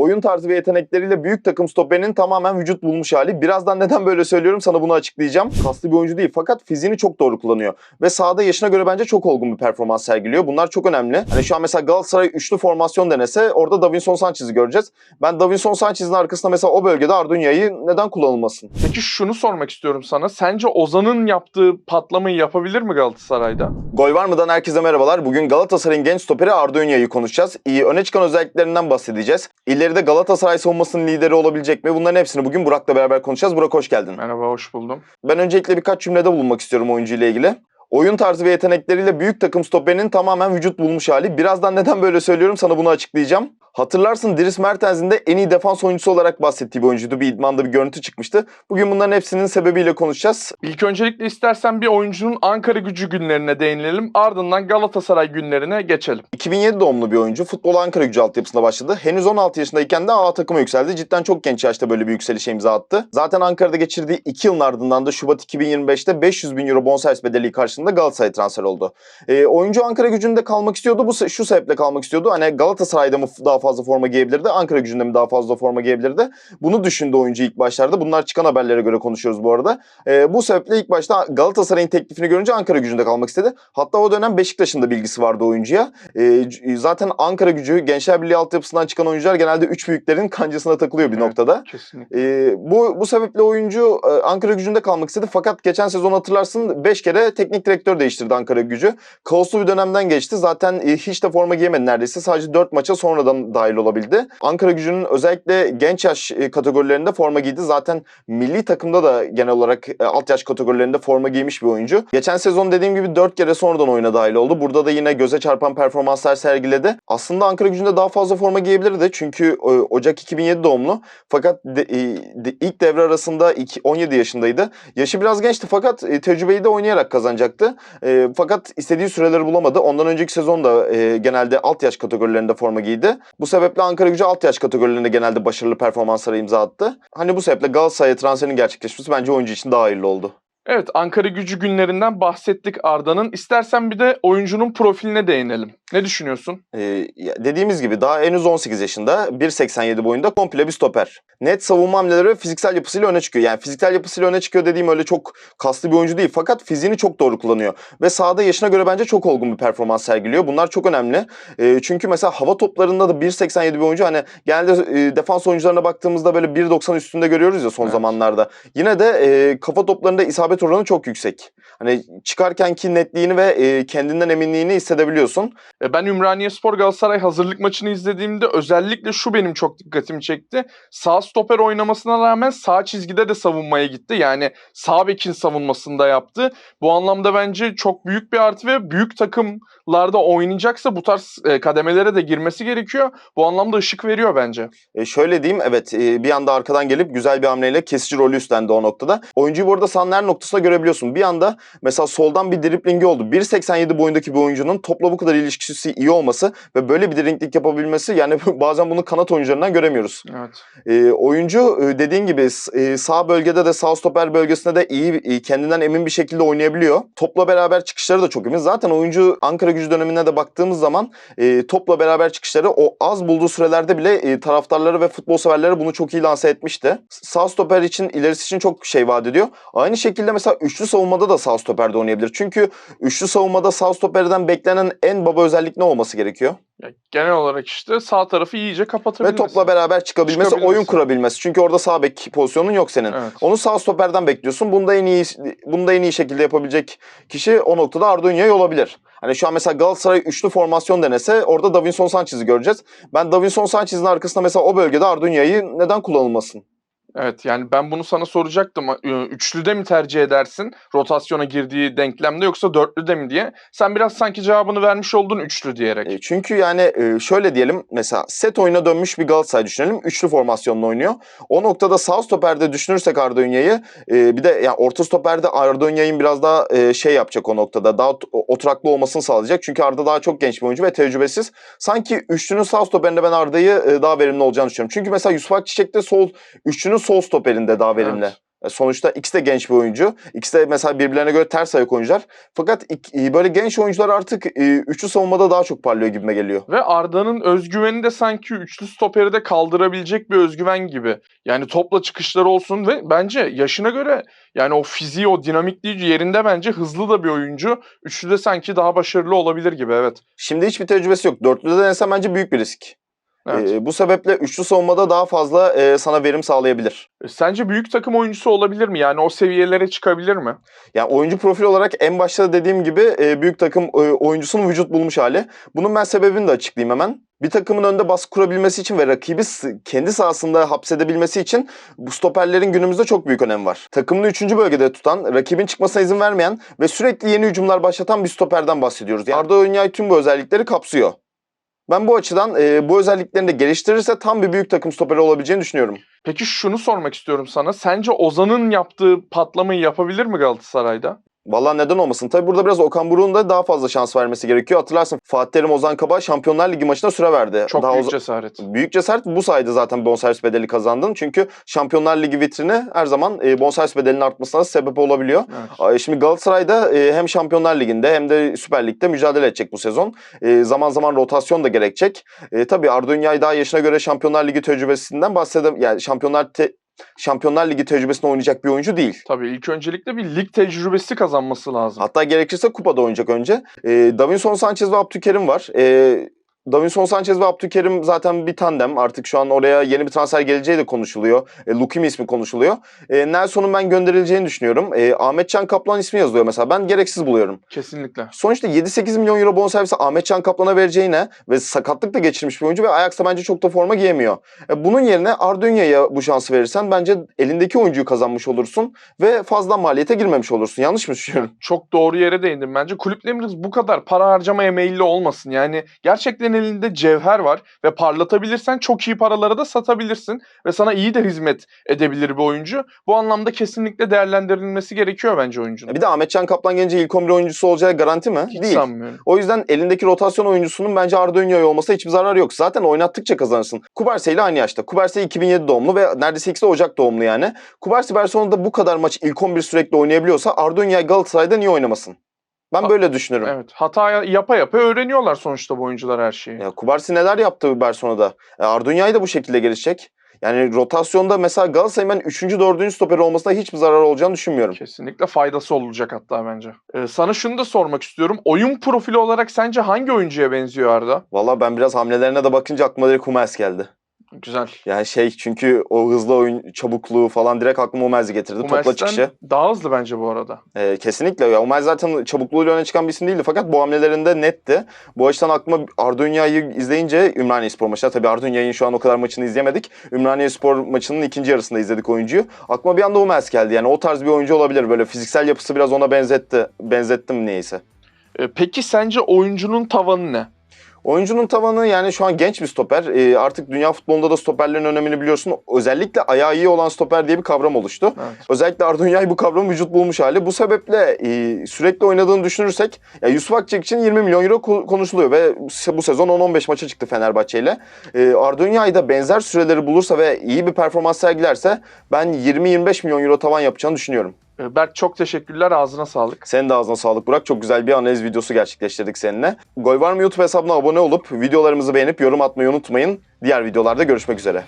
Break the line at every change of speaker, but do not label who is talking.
oyun tarzı ve yetenekleriyle büyük takım stoperinin tamamen vücut bulmuş hali. Birazdan neden böyle söylüyorum sana bunu açıklayacağım. Kaslı bir oyuncu değil fakat fiziğini çok doğru kullanıyor. Ve sahada yaşına göre bence çok olgun bir performans sergiliyor. Bunlar çok önemli. Hani şu an mesela Galatasaray üçlü formasyon denese orada Davinson Sanchez'i göreceğiz. Ben Davinson Sanchez'in arkasında mesela o bölgede Ardunya'yı neden kullanılmasın?
Peki şunu sormak istiyorum sana. Sence Ozan'ın yaptığı patlamayı yapabilir mi Galatasaray'da?
Gol var mıdan herkese merhabalar. Bugün Galatasaray'ın genç stoperi Ardunya'yı konuşacağız. İyi öne çıkan özelliklerinden bahsedeceğiz. İleride Galatasaray savunmasının lideri olabilecek mi? Bunların hepsini bugün Burak'la beraber konuşacağız. Burak hoş geldin.
Merhaba, hoş buldum.
Ben öncelikle birkaç cümlede bulunmak istiyorum oyuncu ile ilgili. Oyun tarzı ve yetenekleriyle büyük takım stoperinin tamamen vücut bulmuş hali. Birazdan neden böyle söylüyorum sana bunu açıklayacağım. Hatırlarsın Dries Mertens'in de en iyi defans oyuncusu olarak bahsettiği bir oyuncuydu. Bir idmanda bir görüntü çıkmıştı. Bugün bunların hepsinin sebebiyle konuşacağız.
İlk öncelikle istersen bir oyuncunun Ankara gücü günlerine değinelim. Ardından Galatasaray günlerine geçelim.
2007 doğumlu bir oyuncu. Futbol Ankara gücü altyapısında başladı. Henüz 16 yaşındayken de A takıma yükseldi. Cidden çok genç yaşta böyle bir yükselişe imza attı. Zaten Ankara'da geçirdiği 2 yılın ardından da Şubat 2025'te 500 bin euro bonservis bedeli karşılığında Galatasaray transfer oldu. Ee, oyuncu Ankara gücünde kalmak istiyordu. Bu şu sebeple kalmak istiyordu. Hani Galatasaray'da mı daha fazla forma giyebilirdi? Ankara gücünde mi daha fazla forma giyebilirdi? Bunu düşündü oyuncu ilk başlarda. Bunlar çıkan haberlere göre konuşuyoruz bu arada. Ee, bu sebeple ilk başta Galatasaray'ın teklifini görünce Ankara gücünde kalmak istedi. Hatta o dönem Beşiktaş'ın da bilgisi vardı oyuncuya. Ee, c- zaten Ankara gücü Gençler Birliği altyapısından çıkan oyuncular genelde üç büyüklerin kancasına takılıyor bir
Evet.
noktada.
Kesinlikle.
Ee, bu bu sebeple oyuncu e, Ankara gücünde kalmak istedi. Fakat geçen sezon hatırlarsın 5 kere teknik direktör değiştirdi Ankara gücü. Kaoslu bir dönemden geçti. Zaten e, hiç de forma giyemedi neredeyse. Sadece 4 maça sonradan dahil olabildi. Ankara gücünün özellikle genç yaş e, kategorilerinde forma giydi. Zaten milli takımda da genel olarak e, alt yaş kategorilerinde forma giymiş bir oyuncu. Geçen sezon dediğim gibi 4 kere sonradan oyuna dahil oldu. Burada da yine göze çarpan performanslar sergiledi. Aslında Ankara gücünde daha fazla forma giyebilirdi. Çünkü Ocak 2007 doğumlu. Fakat de- de- ilk devre arasında iki- 17 yaşındaydı. Yaşı biraz gençti fakat tecrübeyi de oynayarak kazanacaktı. E, fakat istediği süreleri bulamadı. Ondan önceki sezon da e, genelde alt yaş kategorilerinde forma giydi. Bu sebeple Ankara gücü alt yaş kategorilerinde genelde başarılı performanslara imza attı. Hani bu sebeple Galatasaray'a transferin gerçekleşmesi bence oyuncu için daha hayırlı oldu.
Evet, Ankara gücü günlerinden bahsettik Arda'nın. İstersen bir de oyuncunun profiline değinelim. Ne düşünüyorsun?
Ee, dediğimiz gibi daha henüz 18 yaşında 1.87 boyunda komple bir stoper. Net savunma hamleleri ve fiziksel yapısıyla öne çıkıyor. Yani fiziksel yapısıyla öne çıkıyor dediğim öyle çok kaslı bir oyuncu değil. Fakat fiziğini çok doğru kullanıyor. Ve sahada yaşına göre bence çok olgun bir performans sergiliyor. Bunlar çok önemli. Ee, çünkü mesela hava toplarında da 1.87 bir oyuncu. Hani genelde e, defans oyuncularına baktığımızda böyle 1.90 üstünde görüyoruz ya son
Evet.
zamanlarda. Yine de e, kafa toplarında isabet oranı çok yüksek. Hani çıkarkenki netliğini ve e, kendinden eminliğini hissedebiliyorsun.
E, Ben Ümraniye Spor Galatasaray hazırlık maçını izlediğimde özellikle şu benim çok dikkatimi çekti. Sağ stoper oynamasına rağmen sağ çizgide de savunmaya gitti. Yani sağ bekin savunmasında yaptı. Bu anlamda bence çok büyük bir artı ve büyük takımlarda oynayacaksa bu tarz e, kademelere de girmesi gerekiyor. Bu anlamda ışık veriyor bence.
E şöyle diyeyim evet e, bir anda arkadan gelip güzel bir hamleyle kesici rolü üstlendi o noktada. Oyuncuyu bu arada sahanın her noktasında görebiliyorsun. Bir anda mesela soldan bir driplingi oldu. 1.87 boyundaki bir oyuncunun topla bu kadar ilişkisi iyi olması ve böyle bir dribbling yapabilmesi yani bazen bunu kanat oyuncularından göremiyoruz.
Evet.
E, oyuncu dediğin gibi e, sağ bölgede de sağ stoper bölgesinde de iyi e, kendinden emin bir şekilde oynayabiliyor. Topla beraber çıkışları da çok emin. Zaten oyuncu Ankara gücü dönemine de baktığımız zaman e, topla beraber çıkışları o az bulduğu sürelerde bile e, taraftarları ve futbol severleri bunu çok iyi lanse etmişti. Sağ stoper için ilerisi için çok şey vaat ediyor. Aynı şekilde mesela üçlü savunmada da sağ stoperde oynayabilir. Çünkü üçlü savunmada sağ stoperden beklenen en baba özellik ne olması gerekiyor?
Ya, genel olarak işte sağ tarafı iyice
Ve
kapatabilmesi.
topla beraber çıkabilmesi,
Çıkabilmesi.
oyun kurabilmesi. Çünkü orada sağ bek pozisyonun yok senin.
Evet.
Onu sağ stoperden bekliyorsun. Bunu da en iyi bunu da en iyi şekilde yapabilecek kişi o noktada Ardunya'yı olabilir. Hani şu an mesela Galatasaray üçlü formasyon denese orada Davinson Sanchez'i göreceğiz. Ben Davinson Sanchez'in arkasında mesela o bölgede Ardunya'yı neden kullanılmasın?
Evet yani ben bunu sana soracaktım. Üçlüde mi tercih edersin rotasyona girdiği denklemde yoksa dörtlüde mi diye. Sen biraz sanki cevabını vermiş oldun üçlü diyerek.
E, çünkü yani şöyle diyelim mesela set oyuna dönmüş bir Galatasaray düşünelim. Üçlü formasyonla oynuyor. O noktada sağ stoperde düşünürsek Ardunya'yı e, bir de yani orta stoperde Ardunya'nın biraz daha şey yapacak o noktada. Daha ot- oturaklı olmasını sağlayacak. Çünkü Arda daha çok genç bir oyuncu ve tecrübesiz. Sanki üçlünün sağ stoperinde ben Arda'yı daha verimli olacağını düşünüyorum. Çünkü mesela Yusuf Akçiçek de sol üçlünün sol stoperinde daha verimli.
Evet.
E, Sonuçta ikisi de genç bir oyuncu. İkisi de mesela birbirlerine göre ters ayak oyuncular. Fakat e, böyle genç oyuncular artık e, üçlü savunmada daha çok parlıyor gibime geliyor.
Ve Arda'nın özgüveni de sanki üçlü stoperi de kaldırabilecek bir özgüven gibi. Yani topla çıkışları olsun ve bence yaşına göre yani o fiziği, o dinamikliği yerinde bence hızlı da bir oyuncu. Üçlüde sanki daha başarılı olabilir gibi evet.
Şimdi hiçbir tecrübesi yok. Dörtlüde denese bence büyük bir risk.
Evet.
E, bu sebeple üçlü savunmada daha fazla e, sana verim sağlayabilir.
E, Sence büyük takım oyuncusu olabilir mi? Yani o seviyelere çıkabilir mi?
Yani oyuncu profili olarak en başta dediğim gibi e, büyük takım e, oyuncusunun vücut bulmuş hali. Bunun ben sebebini de açıklayayım hemen. Bir takımın önünde baskı kurabilmesi için ve rakibi kendi sahasında hapsedebilmesi için bu stoperlerin günümüzde çok büyük önemi var. Takımını 3. bölgede tutan, rakibin çıkmasına izin vermeyen ve sürekli yeni hücumlar başlatan bir stoperden bahsediyoruz. Yani Arda Önyay tüm bu özellikleri kapsıyor. Ben bu açıdan e, bu özelliklerini de geliştirirse tam bir büyük takım stoperi olabileceğini düşünüyorum.
Peki şunu sormak istiyorum sana. Sence Ozan'ın yaptığı patlamayı yapabilir mi Galatasaray'da?
Vallahi neden olmasın? Tabi burada biraz Okan Buruk'un da daha fazla şans vermesi gerekiyor. Hatırlarsın Fatih Terim Ozan Kabak Şampiyonlar Ligi maçına süre verdi.
Çok
daha
büyük
Oza-
cesaret.
Büyük cesaret bu sayede zaten bonservis bedeli kazandın. Çünkü Şampiyonlar Ligi vitrini her zaman e, bonservis bedelinin artmasına sebep olabiliyor.
Evet.
Ay, Şimdi Galatasaray'da e, hem Şampiyonlar Ligi'nde hem de Süper Lig'de mücadele edecek bu sezon. E, zaman zaman rotasyon da gerekecek. E, tabii Arda Ünyay daha yaşına göre Şampiyonlar Ligi tecrübesinden bahsedem yani Şampiyonlar te- Şampiyonlar Ligi tecrübesinde oynayacak bir oyuncu değil.
Tabii ilk öncelikle bir lig tecrübesi kazanması lazım.
Hatta gerekirse kupada oynayacak önce. E, Davinson Sanchez ve Abdülkerim var. E, Davinson Sanchez ve Abdülkerim zaten bir tandem. Artık şu an oraya yeni bir transfer geleceği de konuşuluyor. E, Lukimi ismi konuşuluyor. E, Nelson'un ben gönderileceğini düşünüyorum. E, Ahmet Can Kaplan ismi yazılıyor mesela. Ben gereksiz buluyorum.
Kesinlikle.
Sonuçta 7-8 milyon euro bonservisi Ahmet Can Kaplan'a vereceğine ve sakatlık da geçirmiş bir oyuncu ve Ajax'ta bence çok da forma giyemiyor. E, bunun yerine Arduino'ya bu şansı verirsen bence elindeki oyuncuyu kazanmış olursun ve fazla maliyete girmemiş olursun. Yanlış mı düşünüyorum?
Çok doğru yere değindim bence. Kulüplerimiz bu kadar para harcamaya meyilli olmasın. Yani gerçekten elinde cevher var ve parlatabilirsen çok iyi paralara da satabilirsin ve sana iyi de hizmet edebilir bir oyuncu. Bu anlamda kesinlikle değerlendirilmesi gerekiyor bence oyuncunun.
E, bir de Ahmet Can Kaplan gelince ilk 11 oyuncusu olacağı garanti mi?
Hiç
Değil.
sanmıyorum.
O yüzden elindeki rotasyon oyuncusunun bence Arduino'ya olması hiçbir zararı yok. Zaten oynattıkça kazanırsın. Kubarse ile aynı yaşta. Kubarse 2007 doğumlu ve neredeyse ikisi Ocak doğumlu yani. Kubarse Barcelona'da bu kadar maç ilk 11 sürekli oynayabiliyorsa Arduino Galatasaray'da niye oynamasın? Ben
Ha-
böyle düşünürüm.
Evet. Hata yapa yapa öğreniyorlar sonuçta bu oyuncular her şeyi.
Ya Kubarsi neler yaptı Barcelona'da? E, Arduino'yu da bu şekilde gelişecek. Yani rotasyonda mesela Galatasaray'ın ben 3. 4. stoper olmasına hiçbir zarar olacağını düşünmüyorum.
Kesinlikle faydası olacak hatta bence. Ee, sana şunu da sormak istiyorum. Oyun profili olarak sence hangi oyuncuya benziyor Arda?
Valla ben biraz hamlelerine de bakınca aklıma direkt Hummels geldi.
Güzel.
Yani şey çünkü o hızlı oyun çabukluğu falan direkt aklıma Hummels'i getirdi. Topla
Hummels'ten
çıkışı.
daha hızlı bence bu arada.
Ee, kesinlikle. Ya, Hummels zaten çabukluğuyla öne çıkan bir isim değildi. Fakat bu hamlelerinde netti. Bu açıdan aklıma Arduino'yu izleyince Ümraniye Spor maçı. Tabii Arduino'nun şu an o kadar maçını izleyemedik. Ümraniye Spor maçının ikinci yarısında izledik oyuncuyu. Aklıma bir anda Hummels geldi. Yani o tarz bir oyuncu olabilir. Böyle fiziksel yapısı biraz ona benzetti. Benzettim neyse.
Ee, peki sence oyuncunun tavanı ne?
Oyuncunun tavanı yani şu an genç bir stoper. Ee, artık dünya futbolunda da stoperlerin önemini biliyorsun. Özellikle ayağı iyi olan stoper diye bir kavram oluştu.
Evet.
Özellikle Arduino'yu bu kavramı vücut bulmuş hali. Bu sebeple e, sürekli oynadığını düşünürsek ya Yusuf Akçek için 20 milyon euro ko- konuşuluyor ve bu sezon 10-15 maça çıktı Fenerbahçe ile. E, Arduino'yu da benzer süreleri bulursa ve iyi bir performans sergilerse ben 20-25 milyon euro tavan yapacağını düşünüyorum.
Ee, Berk çok teşekkürler. Ağzına sağlık.
Senin de ağzına sağlık Burak. Çok güzel bir analiz videosu gerçekleştirdik seninle. Gol var mı YouTube hesabına abone olup videolarımızı beğenip yorum atmayı unutmayın. Diğer videolarda görüşmek üzere.